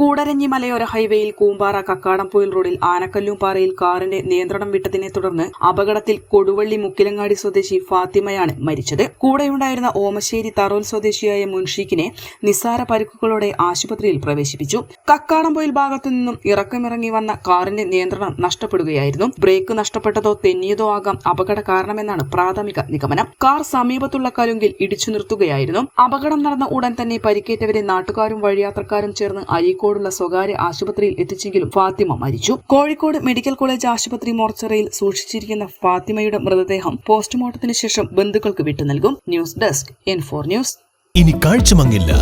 കൂടരഞ്ഞി മലയോര ഹൈവേയിൽ കൂമ്പാറ കക്കാടംപൊയിൽ റോഡിൽ ആനക്കല്ലുംപാറയിൽ കാറിന്റെ നിയന്ത്രണം വിട്ടതിനെ തുടർന്ന് അപകടത്തിൽ കൊടുവള്ളി മുക്കിലങ്ങാടി സ്വദേശി ഫാത്തിമയാണ് മരിച്ചത്. കൂടെയുണ്ടായിരുന്ന ഓമശ്ശേരി തറോൽ സ്വദേശിയായ മുൻഷീഖിനെ നിസ്സാര പരിക്കുകളോടെ ആശുപത്രിയിൽ പ്രവേശിപ്പിച്ചു. കക്കാടംപൊയിൽ ഭാഗത്തു നിന്നും ഇറക്കമിറങ്ങി വന്ന കാറിന്റെ നിയന്ത്രണം നഷ്ടപ്പെടുകയായിരുന്നു. ബ്രേക്ക് നഷ്ടപ്പെട്ടതോ തെന്നിയതോ ആകാം അപകട കാരണമെന്നാണ് പ്രാഥമിക നിഗമനം. കാർ സമീപത്തുള്ള കലുങ്കിൽ ഇടിച്ചു നിർത്തുകയായിരുന്നു. അപകടം നടന്ന ഉടൻ തന്നെ പരിക്കേറ്റവരെ നാട്ടുകാരും വഴിയാത്രക്കാരും ചേർന്ന് അരീക്കോടുള്ള സ്വകാര്യ ആശുപത്രിയിൽ എത്തിച്ചെങ്കിലും ഫാത്തിമ മരിച്ചു. കോഴിക്കോട് മെഡിക്കൽ കോളേജ് ആശുപത്രി മോർച്ചറിയിൽ സൂക്ഷിച്ചിരിക്കുന്ന ഫാത്തിമയുടെ മൃതദേഹം പോസ്റ്റ്മോർട്ടത്തിന് ശേഷം ബന്ധുക്കൾക്ക് വിട്ടു നൽകും. News desk N four news. ഇനി കാഴ്ചമങ്ങില്ല.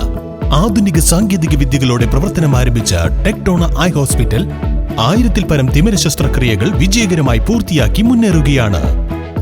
ആധുനിക സാങ്കേതിക വിദ്യകളോടെ പ്രവർത്തനം ആരംഭിച്ച ടെക്ടോണ ഐ ഹോസ്പിറ്റൽ ആയിരത്തിൽ പരം തിമിര ശസ്ത്രക്രിയകൾ വിജയകരമായി പൂർത്തിയാക്കി മുന്നേറുകയാണ്.